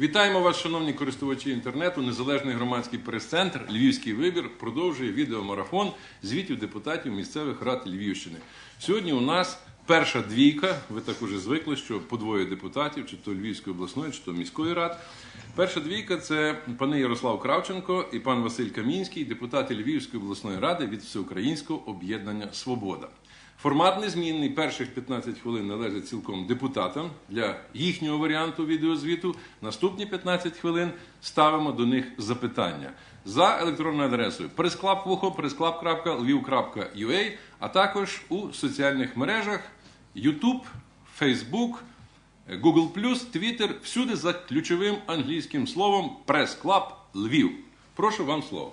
Вітаємо вас, шановні користувачі інтернету. Незалежний громадський прес-центр Львівський вибір продовжує відеомарафон звітів депутатів місцевих рад Львівщини. Сьогодні у нас перша двійка. Ви так уже звикли, що по двоє депутатів, чи то Львівської обласної, чи то міської рад. Перша двійка це пани Ярослав Кравченко і пан Василь Камінський, депутати Львівської обласної ради від Всеукраїнського об'єднання Свобода. Формат незмінний. Перших 15 хвилин належить цілком депутатам для їхнього варіанту відеозвіту. Наступні 15 хвилин ставимо до них запитання за електронною адресою пресклабвухо, пресклаб.lviv.ua, а також у соціальних мережах YouTube, Facebook, Google+, Twitter, всюди за ключовим англійським словом прес-клаб Львів. Прошу вам слово.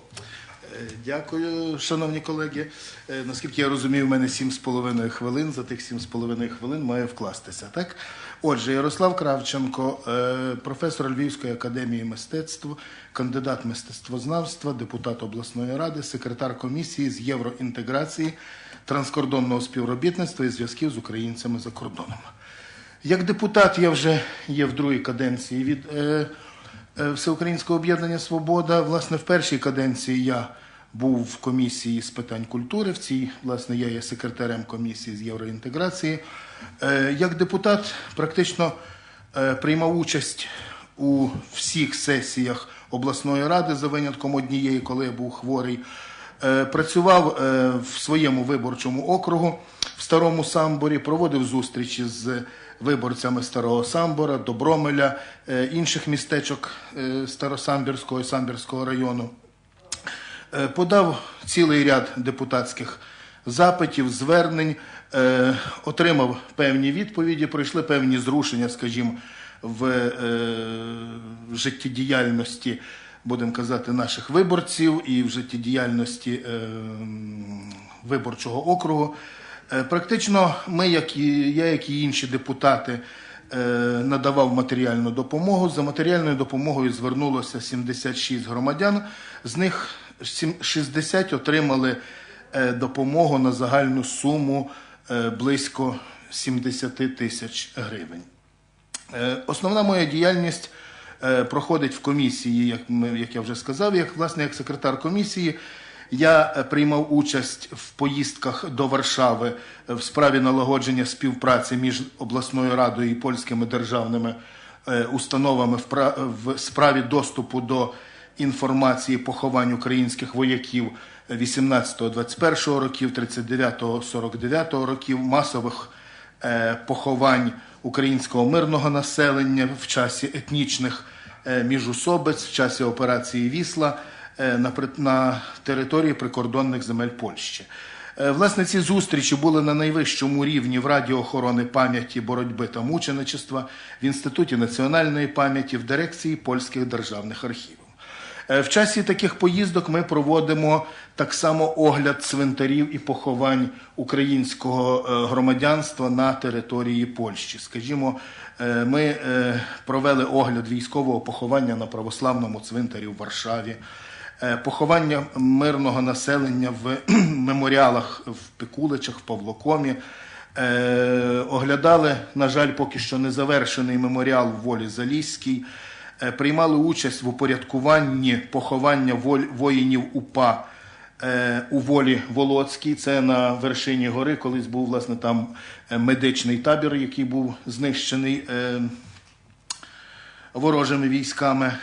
Дякую, шановні колеги. Е, Наскільки я розумію, в мене 7,5 хвилин. За тих 7,5 хвилин має вкластися. Так? Отже, Ярослав Кравченко, е, професор Львівської академії мистецтв, кандидат мистецтвознавства, депутат обласної ради, секретар комісії з євроінтеграції, транскордонного співробітництва і зв'язків з українцями за кордоном. Як депутат я вже є в другій каденції від е, Всеукраїнського об'єднання Свобода. Власне, в першій каденції я був в комісії з питань культури. В цій, власне, я є секретарем комісії з євроінтеграції. Е, як депутат практично е, приймав участь у всіх сесіях обласної ради за винятком однієї, коли я був хворий. Е, Працював в своєму виборчому округу в Старому Самборі, проводив зустрічі з виборцями Старого Самбора, Добромеля, інших містечок Старосамбірського і Самбірського району. Е, Подав цілий ряд депутатських запитів, звернень, е, отримав певні відповіді, пройшли певні зрушення, скажімо, в е, життєдіяльності, будемо казати, наших виборців і в життєдіяльності виборчого округу. Практично ми, як і я, як і інші депутати, надавав матеріальну допомогу. За матеріальною допомогою звернулося 76 громадян. З них 60 отримали е, допомогу на загальну суму е, близько 70 тисяч гривень. Е, Основна моя діяльність проходить в комісії, як, як я вже сказав, як власне як секретар комісії. Я приймав участь в поїздках до Варшави в справі налагодження співпраці між обласною радою і польськими державними установами в справі доступу до інформації поховань українських вояків 18-21 років, 39-49 років, масових е, поховань українського мирного населення в часі етнічних е, міжусобиць, в часі операції Вісла е, на, території прикордонних земель Польщі. Власне, ці зустрічі були на найвищому рівні в Раді охорони пам'яті, боротьби та мученичества, в Інституті національної пам'яті, в дирекції польських державних архівів. Е, В часі таких поїздок ми проводимо так само огляд цвинтарів і поховань українського е, громадянства на території Польщі. Скажімо, е, ми провели огляд військового поховання на православному цвинтарі в Варшаві. Поховання мирного населення в меморіалах в Пекуличах, в Павлокомі. Оглядали, на жаль, поки що не завершений меморіал в Волі Залізькій. Е, Приймали участь в упорядкуванні поховання воїнів УПА е, у волі Волоцькій. Це на вершині гори. Колись був власне там е, медичний табір, який був знищений ворожими військами.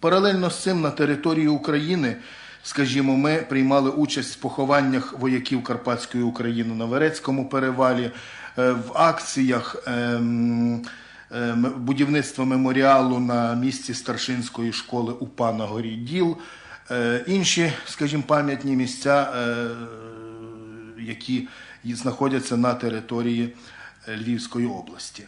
Паралельно з цим на території України, скажімо, ми приймали участь в похованнях вояків Карпатської України на Верецькому перевалі, в акціях ем, будівництва меморіалу на місці старшинської школи УПА на горі Діл, е, інші, скажімо, пам'ятні місця, е, які знаходяться на території е, Львівської області.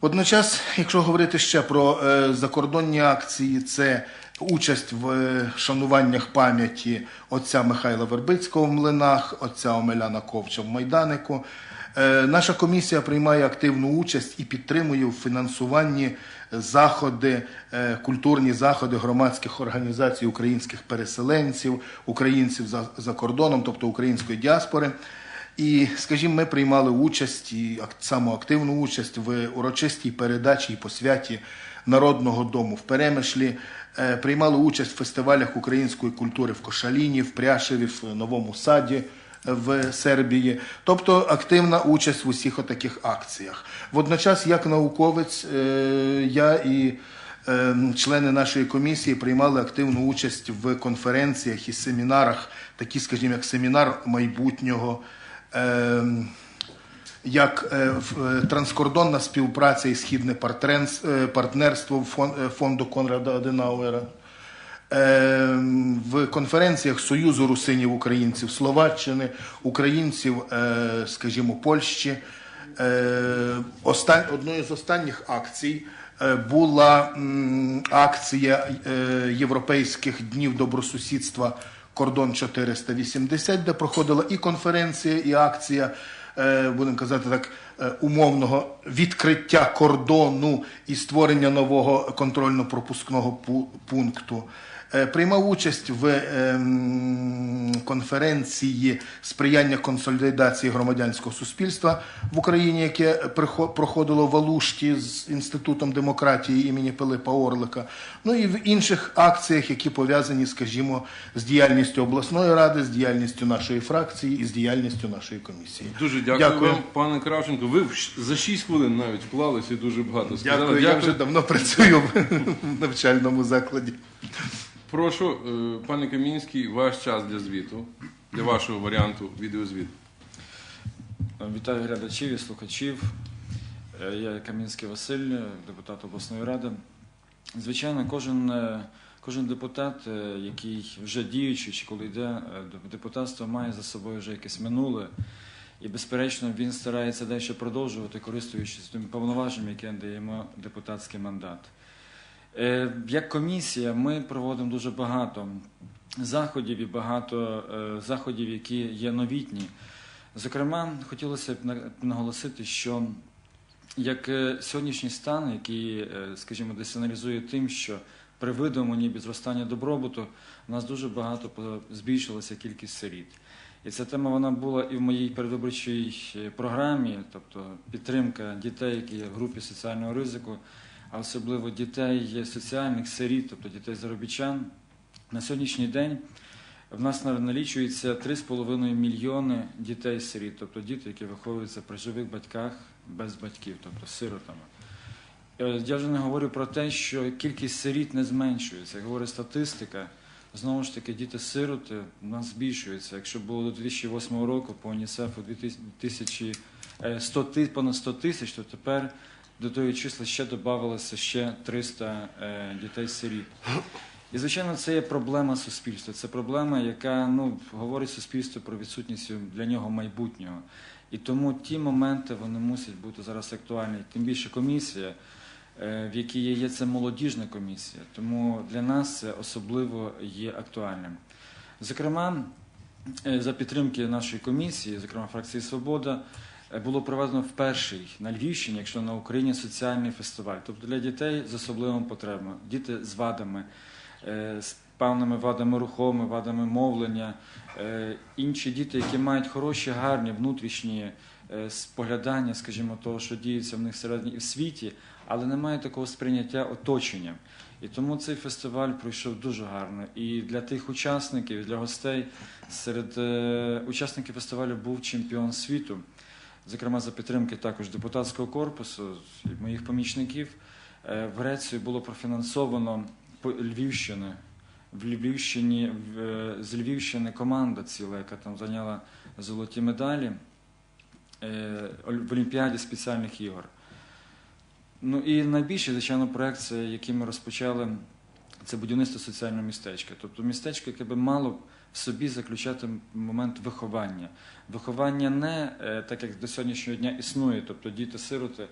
Водночас, якщо говорити ще про е, закордонні акції, це участь в е, шануваннях пам'яті отця Михайла Вербицького в млинах, отця Омеляна Ковча в Майданику. Е, наша комісія приймає активну участь і підтримує у фінансуванні заходи, е, культурні заходи громадських організацій українських переселенців, українців за, за кордоном, тобто української діаспори. І, скажімо, ми приймали участь і ак- саму активну участь в урочистій передачі і посвяті Народного дому в Перемишлі. Е, Приймали участь в фестивалях української культури в Кошаліні, в Пряшеві, в Новому Саді в Сербії. Тобто активна участь в усіх отаких акціях. Водночас, як науковець, е, я і е, члени нашої комісії приймали активну участь в конференціях і семінарах, такі, скажімо, як семінар майбутнього. е, як транскордонна співпраця і східне партнерство фонду Конрада Аденауера, в конференціях Союзу русинів українців Словаччини, українців, е, скажімо, Польщі. Е, Одною з останніх акцій е, була акція Європейських днів добросусідства Кордон 480, де проходила і конференція, і акція, будемо казати так, умовного відкриття кордону і створення нового контрольно-пропускного пункту. Е, Приймав участь в ем, конференції сприяння консолідації громадянського суспільства в Україні, яке проходило в Алушті з інститутом демократії імені Пилипа Орлика. Ну і в інших акціях, які пов'язані, скажімо, з діяльністю обласної ради, з діяльністю нашої фракції і з діяльністю нашої комісії. Дуже дякую, вам, пане Кравченко. Ви за 6 хвилин навіть вклалися дуже багато сказали. Дякую, я вже давно працюю в навчальному закладі. Прошу, е, пане Камінський, ваш час для звіту, для вашого варіанту відеозвіту. Вітаю глядачів і слухачів. Е, Я Камінський Василь, депутат обласної ради. Звичайно, кожен, е, кожен депутат, е, який вже діючий, чи коли йде е, до депутатства, має за собою вже якесь минуле. І, безперечно, він старається дещо продовжувати, користуючись тими повноваженнями, які надає йому депутатський мандат. Е, Як комісія, ми проводимо дуже багато заходів і багато е, заходів, які є новітні. Зокрема, хотілося б наголосити, що як е, сьогоднішній стан, який, скажімо, десиналізує тим, що при видимому ніби зростання добробуту у нас дуже багато збільшилася кількість сиріт. І ця тема вона була і в моїй передвиборчій програмі, тобто підтримка дітей, які є в групі соціального ризику, а особливо дітей соціальних сиріт, тобто дітей заробітчан. На сьогоднішній день в нас налічується 3,5 мільйони дітей-сиріт, тобто діти, які виховуються при живих батьках без батьків, тобто сиротами. Е, Я вже не говорю про те, що кількість сиріт не зменшується. Як говорить статистика, знову ж таки, діти-сироти у нас збільшуються. Якщо було до 2008 року по УНІСЕФу 2000, е, 100, ти- понад 100 тисяч, то тепер до тої числа ще додавалося ще 300 е, дітей-сиріт. І, звичайно, це є проблема суспільства. Це проблема, яка ну, говорить суспільство про відсутність для нього майбутнього. І тому ті моменти вони мусять бути зараз актуальні. Тим більше комісія, е, в якій є, це молодіжна комісія. Тому для нас це особливо є актуальним. Зокрема, е, за підтримки нашої комісії, зокрема фракції Свобода, було проведено вперший на Львівщині, якщо на Україні соціальний фестиваль, тобто для дітей з особливими потребами, діти з вадами, е, з певними вадами рухоми, вадами мовлення, е, інші діти, які мають хороші, гарні внутрішні е, споглядання, скажімо, того, що діється в них всередині і в світі, але немає такого сприйняття оточенням. І тому цей фестиваль пройшов дуже гарно. І для тих учасників, для гостей серед е, учасників фестивалю був чемпіон світу, зокрема за підтримки також депутатського корпусу і моїх помічників. Е, в Грецію було профінансовано Львівщини. В Львівщині е, з Львівщини команда ціла, яка там зайняла золоті медалі е, в Олімпіаді спеціальних ігор. Ну і найбільший, звичайно, проект, це, який ми розпочали, це будівництво соціального містечка. Тобто містечко, яке би мало в собі заключати момент виховання. Виховання не е, так, як до сьогоднішнього дня існує, тобто діти-сироти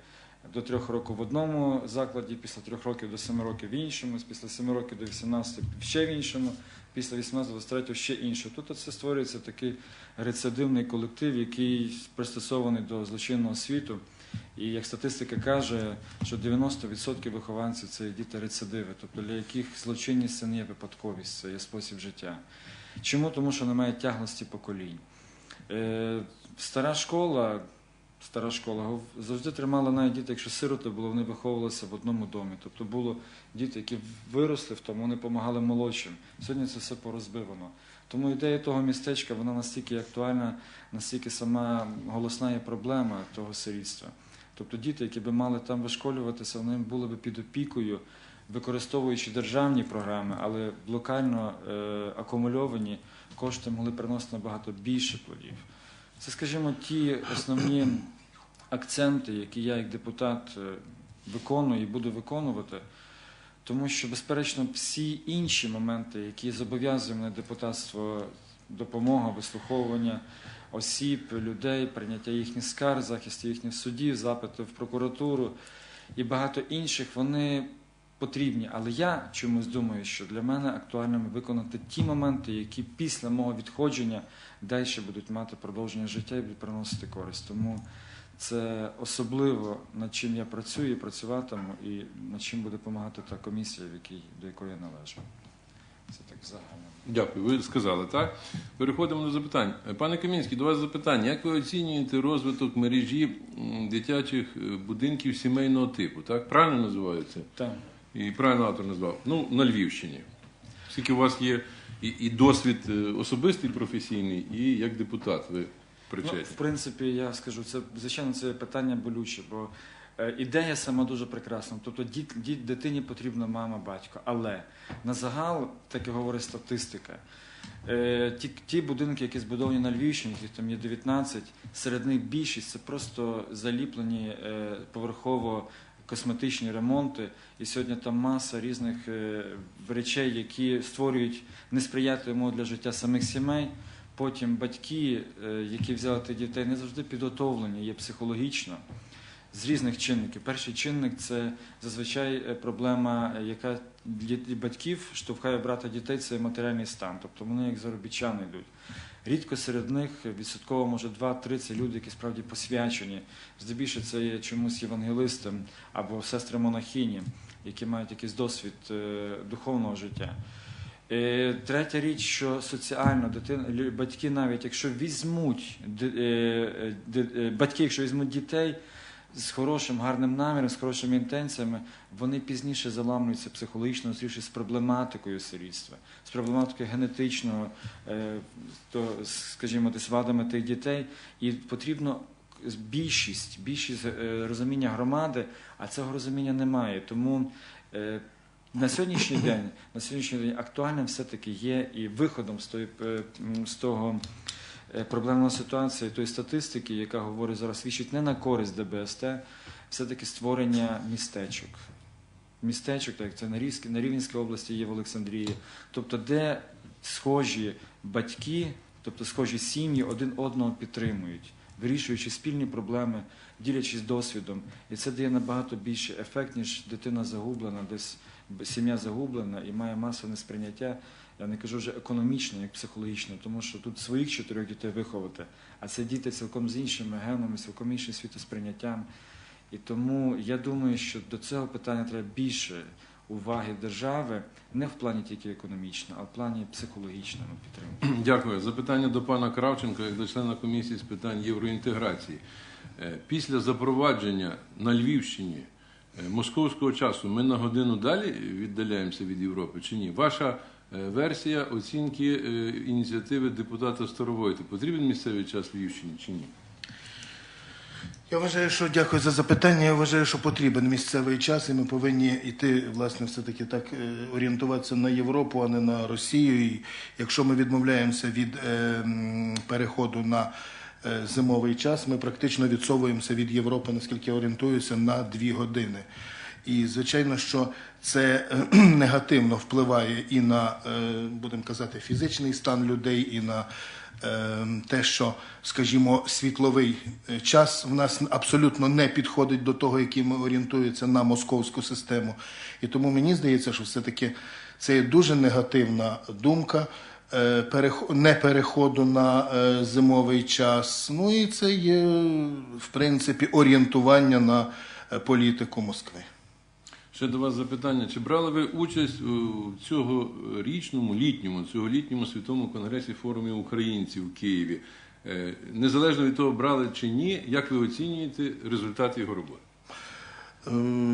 до трьох років в одному закладі, після трьох років до семи років в іншому, після семи років до 18 ще в іншому, після 18 до 23 ще інше. Тут це створюється такий рецидивний колектив, який пристосований до злочинного світу. І як статистика каже, що 90% вихованців це діти рецидиви, тобто для яких злочинність це не є випадковість, це є спосіб життя. Чому? Тому що немає тяглості поколінь. Е, Стара школа, стара школа завжди тримала навіть діти, якщо сироти були, вони виховувалися в одному домі. Тобто було діти, які виросли в тому, вони допомагали молодшим. Сьогодні це все порозбивано. Тому ідея того містечка вона настільки актуальна, настільки сама голосна є проблема того сирітства. Тобто діти, які би мали там вишколюватися, вони були б під опікою, використовуючи державні програми, але локально е, акумульовані кошти могли приносити набагато більше плодів. Це, скажімо, ті основні акценти, які я як депутат е, виконую і буду виконувати. Тому що, безперечно, всі інші моменти, які зобов'язує мене депутатство, допомога, вислуховування осіб, людей, прийняття їхніх скарг, захист їхніх судів, запити в прокуратуру і багато інших, вони потрібні. Але я чомусь думаю, що для мене актуальними виконати ті моменти, які після мого відходження далі будуть мати продовження життя і будуть приносити користь. Тому це особливо над чим я працюю і працюватиму, і над чим буде допомагати та комісія, в якій, до якої я належу. Це так загально. Дякую, ви сказали так. Переходимо до запитань. Пане Камінський, до вас запитання. Як ви оцінюєте розвиток мережі дитячих е, будинків сімейного типу? Так правильно називаються? Так. І правильно автор назвав. Ну, на Львівщині. Скільки у вас є і, і досвід е, особистий професійний, і як депутат ви Ну, в принципі, я скажу, це звичайно це питання болюче, бо е, ідея сама дуже прекрасна. Тобто діт, діт, дитині потрібна мама, батько. Але на загал, так і говорить статистика. Е, ті, ті будинки, які збудовані на Львівщині, їх там є 19, серед них більшість це просто заліплені е, поверхово косметичні ремонти. І сьогодні там маса різних е, речей, які створюють несприятливу умови для життя самих сімей. Потім батьки, е, які взяли тих дітей, не завжди підготовлені, є психологічно з різних чинників. Перший чинник це зазвичай е, проблема, е, яка батьків штовхає брати дітей, це матеріальний стан. Тобто вони як заробітчани йдуть. Рідко серед них відсотково, може, 2-3 це люди, які справді посвячені. Здебільшого це є чомусь євангелисти або сестри монахині, які мають якийсь досвід духовного життя. Е, Третя річ, що соціально дитина, батьки навіть якщо візьмуть е, е, батьки, якщо візьмуть дітей з хорошим, гарним наміром, з хорошими інтенціями, вони пізніше заламлюються психологічно, зустрівшись з проблематикою сирітства, з проблематикою генетичного, то, скажімо, десь вадами тих дітей, і потрібно більшість, більшість розуміння громади, а цього розуміння немає. Тому на сьогоднішній день, на сьогоднішній день актуальним все-таки є і виходом з, тої, е, з того е, проблемної ситуації, тої статистики, яка говорить зараз, свідчить не на користь ДБСТ, все-таки створення містечок. Містечок, так як це на Рівській, на Рівненській області є в Олександрії, тобто де схожі батьки, тобто схожі сім'ї один одного підтримують, вирішуючи спільні проблеми, ділячись досвідом. І це дає набагато більше ефект, ніж дитина загублена, десь сім'я загублена і має масу несприйняття. Я не кажу вже економічно, як психологічно, тому що тут своїх чотирьох дітей виховати, а це діти цілком з іншими генами, цілком іншим світосприйняттям. І тому я думаю, що до цього питання треба більше уваги держави, не в плані тільки економічно, а в плані психологічному підтримки. Дякую. Запитання до пана Кравченка, як до члена комісії з питань євроінтеграції. Е, Після запровадження на Львівщині московського часу ми на годину далі віддаляємося від Європи чи ні? Ваша е, версія оцінки е, ініціативи депутата Старовойти. Потрібен місцевий час Львівщині чи ні? Я вважаю, що дякую за запитання. Я вважаю, що потрібен місцевий час, і ми повинні йти, власне, все-таки так е, орієнтуватися на Європу, а не на Росію. І якщо ми відмовляємося від е, переходу на е, зимовий час, ми практично відсовуємося від Європи, наскільки орієнтуюся, на дві години. І звичайно, що це е, негативно впливає і на, е, будемо казати, фізичний стан людей, і на е, те, що, скажімо, світловий е, час в нас абсолютно не підходить до того, який ми орієнтуються на московську систему. І тому мені здається, що все-таки це є дуже негативна думка. Е, Не переходу на е, зимовий час. Ну і це є, в принципі, орієнтування на е, політику Москви. Ще до вас запитання. Чи брали ви участь у цього річному, літньому, цього літньому світовому конгресі форумі українців в Києві? Незалежно від того, брали чи ні, як ви оцінюєте результат його роботи? Е,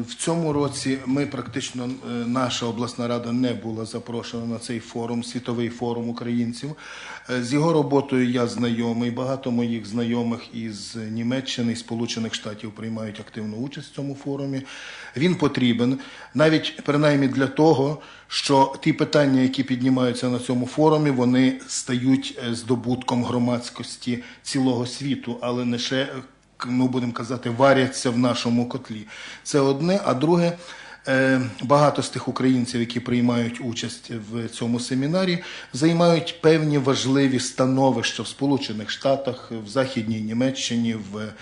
В цьому році ми практично е, наша обласна рада не була запрошена на цей форум, світовий форум українців. Е, З його роботою я знайомий. Багато моїх знайомих із Німеччини і Сполучених Штатів приймають активну участь в цьому форумі. Він потрібен навіть принаймні для того, що ті питання, які піднімаються на цьому форумі, вони стають е, здобутком громадськості цілого світу, але не ще ну будемо казати, варяться в нашому котлі. Це одне. А друге, е, багато з тих українців, які приймають участь в цьому семінарі, займають певні важливі становища в Сполучених Штатах, в Західній Німеччині, в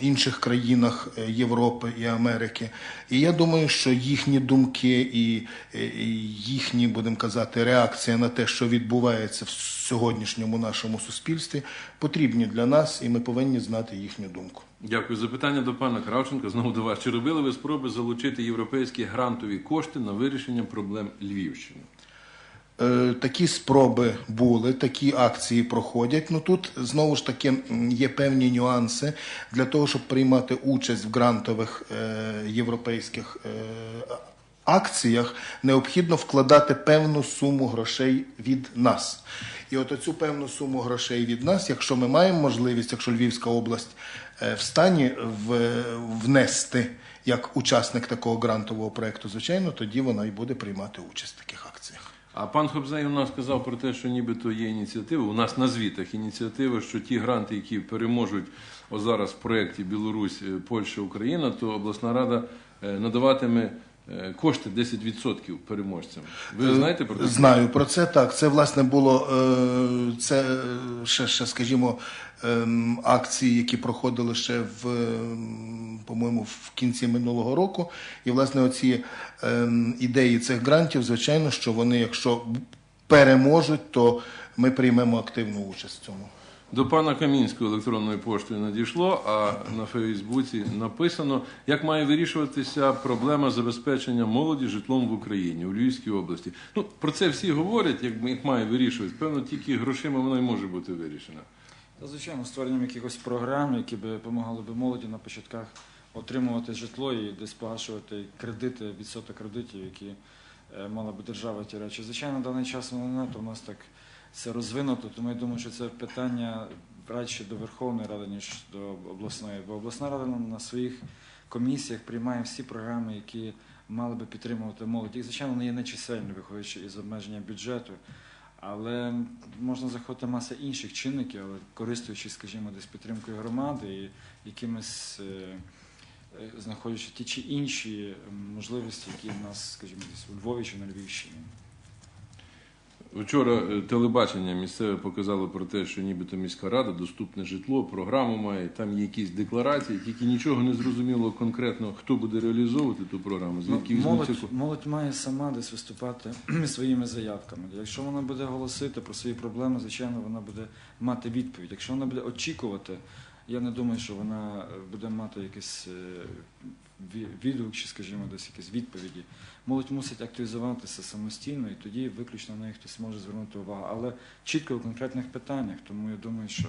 інших країнах е, Європи і Америки. І я думаю, що їхні думки і, їхні, будемо казати, реакція на те, що відбувається в сьогоднішньому нашому суспільстві, потрібні для нас, і ми повинні знати їхню думку. Дякую. Запитання до пана Кравченка. Знову до вас. Чи робили ви спроби залучити європейські грантові кошти на вирішення проблем Львівщини? Е, Такі спроби були, такі акції проходять. Ну тут знову ж таки є певні нюанси для того, щоб приймати участь в грантових е, європейських е, акціях, необхідно вкладати певну суму грошей від нас. І от оцю певну суму грошей від нас, якщо ми маємо можливість, якщо Львівська область в стані внести як учасник такого грантового проекту, звичайно, тоді вона і буде приймати участь в таких акціях. А пан Хобзей у нас сказав про те, що нібито є ініціатива. У нас на звітах ініціатива, що ті гранти, які переможуть зараз в проєкті Білорусь, Польща, Україна, то обласна рада е, надаватиме кошти 10% переможцям. Ви знаєте про це? Знаю про це. Так, це власне було е, це е, ще, ще скажімо, ем, акції, які проходили ще в, ем, по-моєму, в кінці минулого року. І власне оці ем, ідеї цих грантів, звичайно, що вони, якщо переможуть, то ми приймемо активну участь в цьому. До пана Камінського електронною поштою надійшло, а на Фейсбуці написано, як має вирішуватися проблема забезпечення молоді житлом в Україні у Львівській області. Ну про це всі говорять, як, як має вирішуватися. Певно, тільки грошима вона й може бути вирішена. Та звичайно, створенням якихось програм, які би допомагали би молоді на початках отримувати житло і десь погашувати кредити, відсоток кредитів, які е, мала би держава ті речі. Звичайно, на даний час воно не надто у нас так це розвинуто, тому я думаю, що це питання радше до Верховної Ради, ніж до обласної. Бо обласна рада на- своїх комісіях приймає всі програми, які мали би підтримувати молодь. І, звичайно, вони є нечисельні, виходячи із обмеження бюджету. Але можна заходити маса інших чинників, але користуючись, скажімо, десь підтримкою громади і якимись е, е, знаходячи ті чи інші можливості, які в нас, скажімо, десь у Львові чи на Львівщині. Вчора е, телебачення місцеве показало про те, що нібито міська рада доступне житло, програму має, там є якісь декларації, тільки нічого не зрозуміло конкретно, хто буде реалізовувати ту програму, звідки Ну, візьмуться молодь, молодь має сама десь виступати своїми заявками. Якщо вона буде голосити про свої проблеми, звичайно, вона буде мати відповідь. Якщо вона буде очікувати, я не думаю, що вона е, буде мати якийсь е, відгук чи, скажімо, десь якісь відповіді. Молодь мусить активізуватися самостійно, і тоді виключно на неї хтось може звернути увагу. Але чітко у конкретних питаннях. Тому я думаю, що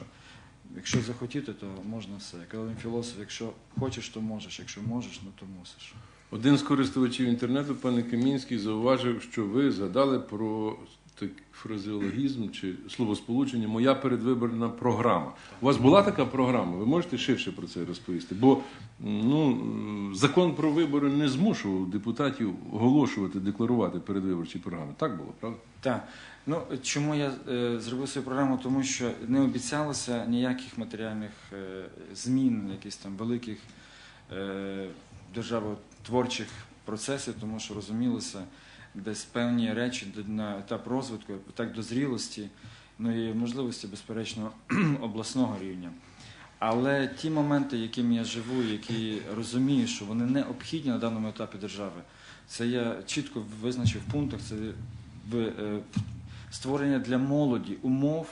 якщо захотіти, то можна все. Один філософ, якщо хочеш, то можеш, якщо можеш, ну то мусиш. Один з користувачів інтернету, пане Камінський, зауважив, що ви згадали про так, фразеологізм чи словосполучення Моя передвиборна програма. У вас була така програма? Ви можете ширше про це розповісти? Бо ну, закон про вибори не змушував депутатів оголошувати, декларувати передвиборчі програми. Так було, правда? Так. Ну, чому я е, зробив свою програму? Тому що не обіцялося ніяких матеріальних е, змін, якихось там великих е, державотворчих процесів, тому що розумілося десь певні речі на етап розвитку, так до зрілості, ну і можливості, безперечно, обласного рівня. Але ті моменти, якими я живу, які розумію, що вони необхідні на даному етапі держави, це я чітко визначив в пунктах. Це в, е, створення для молоді умов,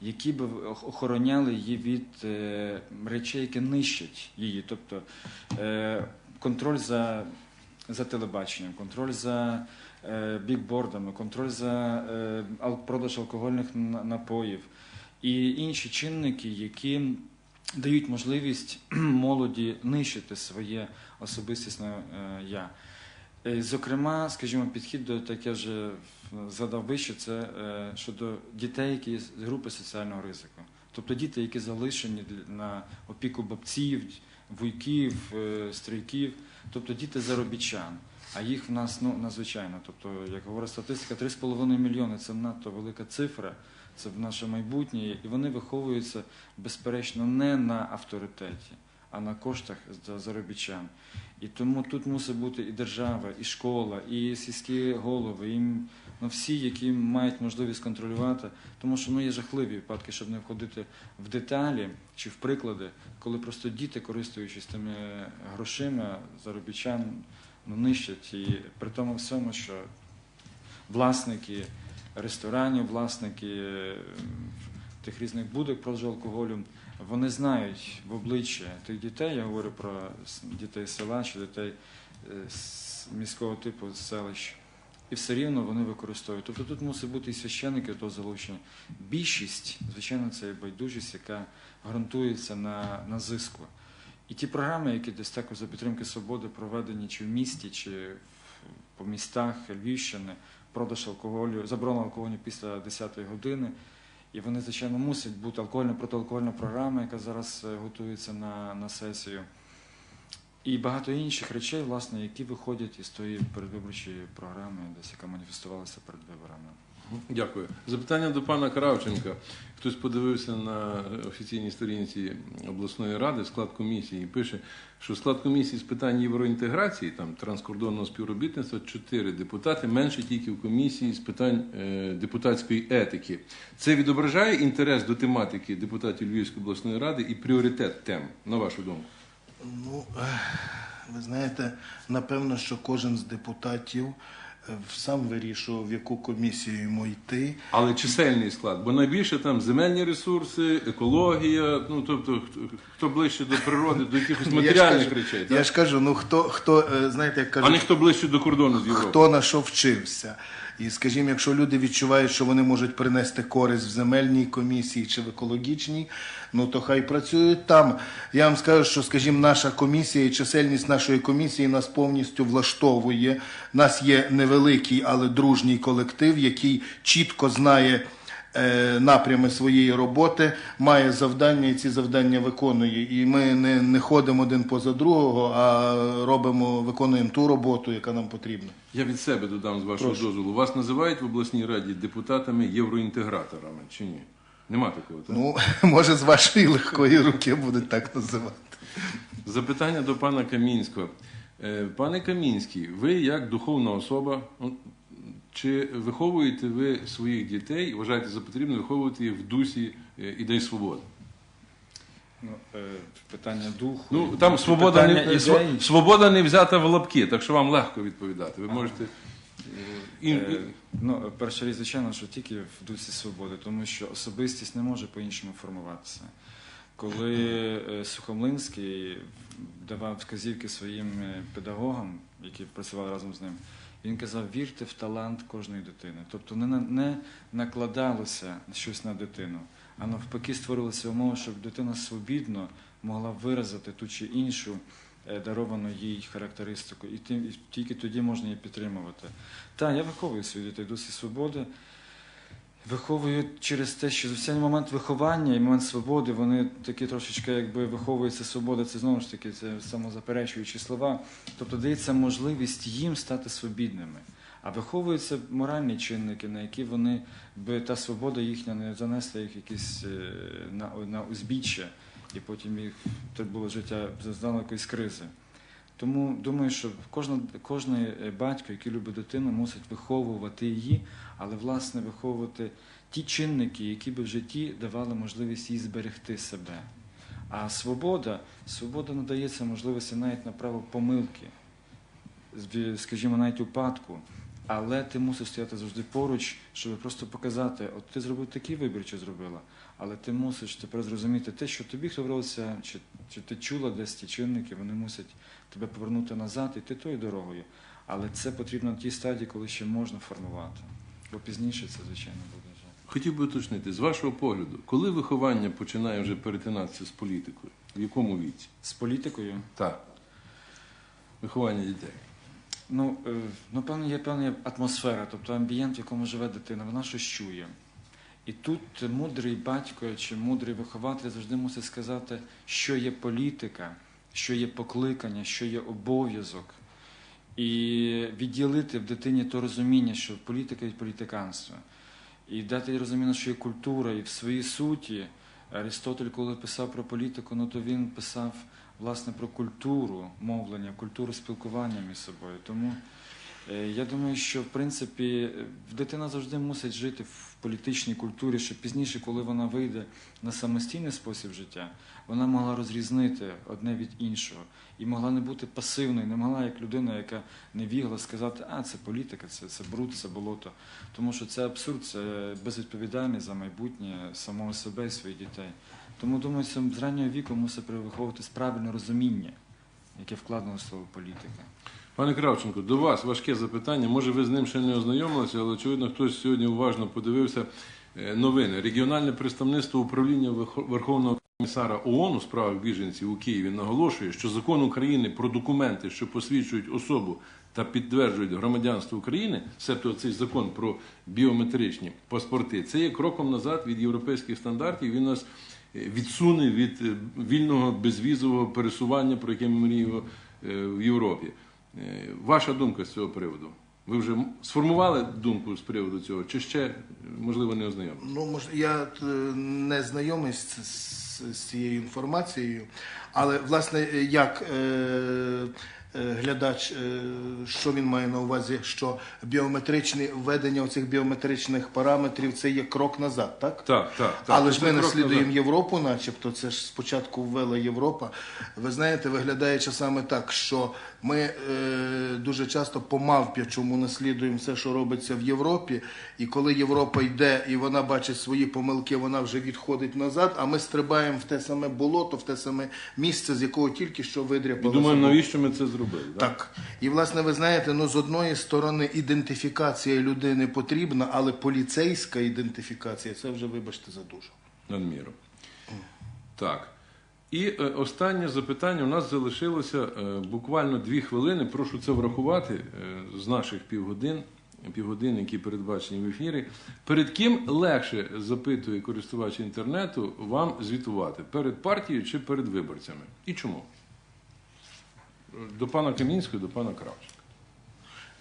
які б охороняли її від е, речей, які нищать її. Тобто е, контроль за, за телебаченням, контроль за е, бікбордами, контроль за е, продаж алкогольних напоїв. і інші чинники, які дають можливість молоді нищити своє особистісне е, я. Е, Зокрема, скажімо, підхід до так вже задав вище, це е, щодо дітей, які з групи соціального ризику. Тобто діти, які залишені на опіку бабців, вуйків, е, стрійків, тобто діти заробітчан. А їх в нас ну надзвичайно. Тобто, як говорить статистика, 3,5 мільйони це надто велика цифра, це в наше майбутнє, і вони виховуються безперечно не на авторитеті, а на коштах за заробітчан. І тому тут мусить бути і держава, і школа, і сільські голови, і ну, всі, які мають можливість контролювати, тому що ну, є жахливі випадки, щоб не входити в деталі чи в приклади, коли просто діти, користуючись тими грошима, заробітчан ну, нищать. І при тому всьому, що власники ресторанів, власники е, тих різних будок продажу алкоголю, вони знають в обличчя тих дітей, я говорю про дітей села чи дітей е, з міського типу з селищ. І все рівно вони використовують. Тобто тут мусить бути і священники до залучення. Більшість, звичайно, це є байдужість, яка ґрунтується на, на зиску. І ті програми, які десь також за підтримки свободи проведені чи в місті, чи по містах Львівщини, продаж алкоголю, заборона алкоголю після 10-ї години. І вони, звичайно, мусять бути алкогольна протиалкогольна програма, яка зараз е, готується на, на сесію. І багато інших речей, власне, які виходять із тої передвиборчої програми, десь яка маніфестувалася перед виборами. Дякую. Запитання до пана Кравченка. Хтось подивився на офіційній сторінці обласної ради склад комісії і пише, що склад комісії з питань євроінтеграції, там транскордонного співробітництва, чотири депутати, менше тільки в комісії з питань е, депутатської етики. Це відображає інтерес до тематики депутатів Львівської обласної ради і пріоритет тем, на вашу думку? Ну, ви знаєте, напевно, що кожен з депутатів е, сам вирішував, в яку комісію йому йти. Але чисельний склад, бо найбільше там земельні ресурси, екологія, ну тобто хто, ближче до природи, до якихось Я матеріальних кажу- речей, Я ж кажу, ну хто, хто е, знаєте, як а не хто ближче до кордону з Європи. хто на що вчився. І, скажімо, якщо люди відчувають, що вони можуть принести користь в земельній комісії чи в екологічній, ну то хай працюють там. Я вам скажу, що, скажімо, наша комісія і чисельність нашої комісії нас повністю влаштовує. У нас є невеликий, але дружній колектив, який чітко знає. Е, Напрями своєї роботи має завдання і ці завдання виконує. І ми не, не ходимо один поза другого, а робимо, виконуємо ту роботу, яка нам потрібна. Я від себе додам з вашого Прошу. дозволу. Вас називають в обласній раді депутатами євроінтеграторами чи ні? Нема такого, так? Ну, може, з вашої легкої руки будуть так називати. Запитання до пана Камінського. Е, Пане Камінський, ви як духовна особа, ну, чи виховуєте ви своїх дітей, вважаєте за потрібне виховувати їх в дусі е, ідей свободи? Ну, е, питання духу. Ну там свобода питання не, ідей. свобода не взята в лапки, так що вам легко відповідати. Ви можете. е, ін- Е, Ну, перша річ, звичайно, що тільки в дусі свободи, тому що особистість не може по-іншому формуватися. Коли Сухомлинський давав вказівки своїм педагогам, які працювали разом з ним, він казав: вірте в талант кожної дитини. Тобто не, не накладалося щось на дитину, а навпаки створилися умови, щоб дитина свобідно могла виразити ту чи іншу е, даровану їй характеристику, і тим- і тільки тоді можна її підтримувати. Так, я виховую свої дітей досі свободи. Виховую через те, що цей момент виховання і момент свободи, вони такі трошечки, якби виховується свобода, це знову ж таки це самозаперечуючі слова. Тобто дається можливість їм стати свобідними. А виховуються моральні чинники, на які вони би та свобода їхня не занесла їх якісь е, на, на узбіччя, і потім їх було життя зазнало якоїсь кризи. Тому думаю, що кожна, кожний е, батько, який любить дитину, мусить виховувати її, але власне виховувати ті чинники, які би в житті давали можливість їй зберегти себе. А свобода, свобода надається можливості навіть на право помилки, скажімо, навіть упадку. Але ти мусиш стояти завжди поруч, щоб просто показати, от ти зробив такий вибір, чи зробила, але ти мусиш тепер зрозуміти те, що тобі говорилося, чи, чи ти чула десь ті чинники, вони мусять тебе повернути назад, і ти тою дорогою. Але це потрібно на тій стадії, коли ще можна формувати. Бо пізніше це, звичайно, буде вже. Хотів би уточнити, з вашого погляду, коли виховання починає вже перетинатися з політикою? В якому віці? З політикою. Так. Виховання дітей. Ну, е, напевно, є певна атмосфера, тобто амбієнт, в якому живе дитина, вона щось чує. І тут мудрий батько чи мудрий вихователь завжди мусить сказати, що є політика, що є покликання, що є обов'язок. І відділити в дитині то розуміння, що політика і політиканство. І дати їй розуміння, що є культура, і в своїй суті Аристотель, коли писав про політику, ну то він писав власне про культуру мовлення, культуру спілкування між собою. Тому я думаю, що в принципі е, дитина завжди мусить жити в політичній культурі, щоб пізніше, коли вона вийде на самостійний спосіб життя, вона могла розрізнити одне від іншого і могла не бути пасивною, не могла як людина, яка не вігла, сказати, а це політика, це, це бруд, це болото. Тому що це абсурд, це безвідповідальність за майбутнє самого себе і своїх дітей. Тому думаю, це з раннього віку мусить виховуватись правильне розуміння, яке вкладено в слово політика. Пане Кравченко, до вас важке запитання. Може, ви з ним ще не ознайомилися, але очевидно, хтось сьогодні уважно подивився е, новини. Регіональне представництво управління Верхо- Верховного комісара ООН у справах біженців у Києві наголошує, що закон України про документи, що посвідчують особу та підтверджують громадянство України, себто цей закон про біометричні паспорти, це є кроком назад від європейських стандартів. Він нас е, відсуне від е, вільного безвізового пересування, про яке ми мріємо в Європі. Е, Ваша думка з цього приводу? Ви вже сформували думку з приводу цього, чи ще е, можливо не ознайомлені? Ну, я е, не знайомий з, з, з цією інформацією, але власне як е, е, глядач, е, що він має на увазі, що біометричне введення оцих біометричних параметрів це є крок назад, так? Так, так, так. Але ж ми наслідуємо. Європу, начебто, це ж спочатку ввела Європа. Ви знаєте, виглядає часами так, що ми е, дуже часто по мавп'ячому наслідуємо все, що робиться в Європі. І коли Європа йде і вона бачить свої помилки, вона вже відходить назад, а ми стрибаємо в те саме болото, в те саме місце, з якого тільки що видряпали. думаємо, навіщо ми це зробили? да? Так. І власне, ви знаєте, ну з одної сторони ідентифікація людини потрібна, але поліцейська ідентифікація це вже, вибачте, за дуже. надміру. Так. І е, останнє запитання. У нас залишилося е, буквально дві хвилини. Прошу це врахувати е, з наших півгодин, півгодин, які передбачені в ефірі. Перед ким легше запитує користувач інтернету вам звітувати? Перед партією чи перед виборцями? І чому? До пана Камінського, до пана Кравченка.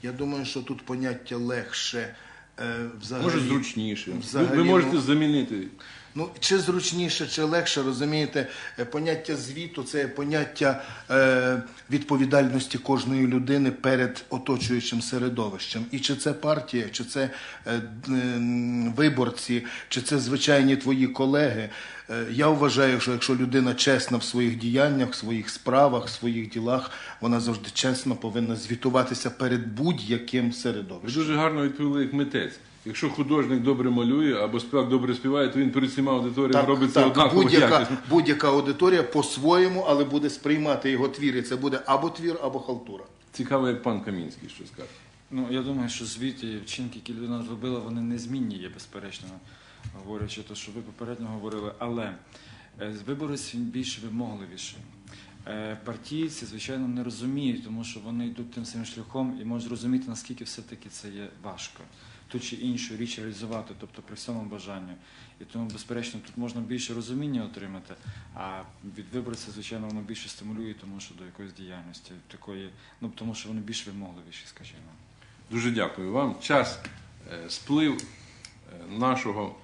Я думаю, що тут поняття легше. Взагалі, Може, зручніше. Ви, взагалі, ви можете ну, замінити. Ну, чи зручніше, чи легше, розумієте, е, поняття звіту це поняття е, відповідальності кожної людини перед оточуючим середовищем. І чи це партія, чи це е, виборці, чи це звичайні твої колеги. Е, я вважаю, що якщо людина чесна в своїх діяннях, в своїх справах, в своїх ділах, вона завжди чесно повинна звітуватися перед будь-яким Ви середовищем. дуже гарно відповіли як митець. Якщо художник добре малює або співак добре співає, то він перед всіма аудиторіями робить це однаково будь-яка, якісно. будь-яка аудиторія по-своєму, але буде сприймати його твір, і це буде або твір, або халтура. Цікаво, як пан Камінський що скаже. Ну, я думаю, що звіт і вчинки, які людина зробила, вони незмінні є, безперечно, говорячи те, що ви попередньо говорили. Але е, виборець він більш вимогливіший. Е, Партійці, звичайно, не розуміють, тому що вони йдуть тим самим шляхом і можуть зрозуміти, наскільки все-таки це є важко. Ту чи іншу річ реалізувати, тобто при всьому бажанню. І тому, безперечно, тут можна більше розуміння отримати, а від виборця, звичайно, воно більше стимулює, тому що до якоїсь діяльності такої, ну тому що вони більш вимогливіші, скажімо. Дуже дякую вам. Час е, сплив е, нашого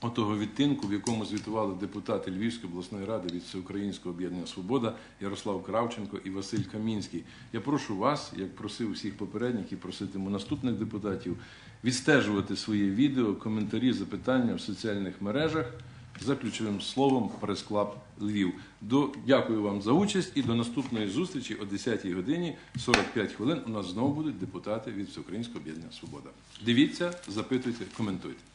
отого відтинку, в якому звітували депутати Львівської обласної ради від Всеукраїнського об'єднання Свобода Ярослав Кравченко і Василь Камінський. Я прошу вас, як просив усіх попередніх і проситиму наступних депутатів, відстежувати свої відео, коментарі, запитання в соціальних мережах за ключовим словом Прес-Клаб Львів. Дякую вам за участь і до наступної зустрічі о 10 годині 45 хвилин. У нас знову будуть депутати від Всеукраїнського об'єднання Свобода. Дивіться, запитуйте, коментуйте.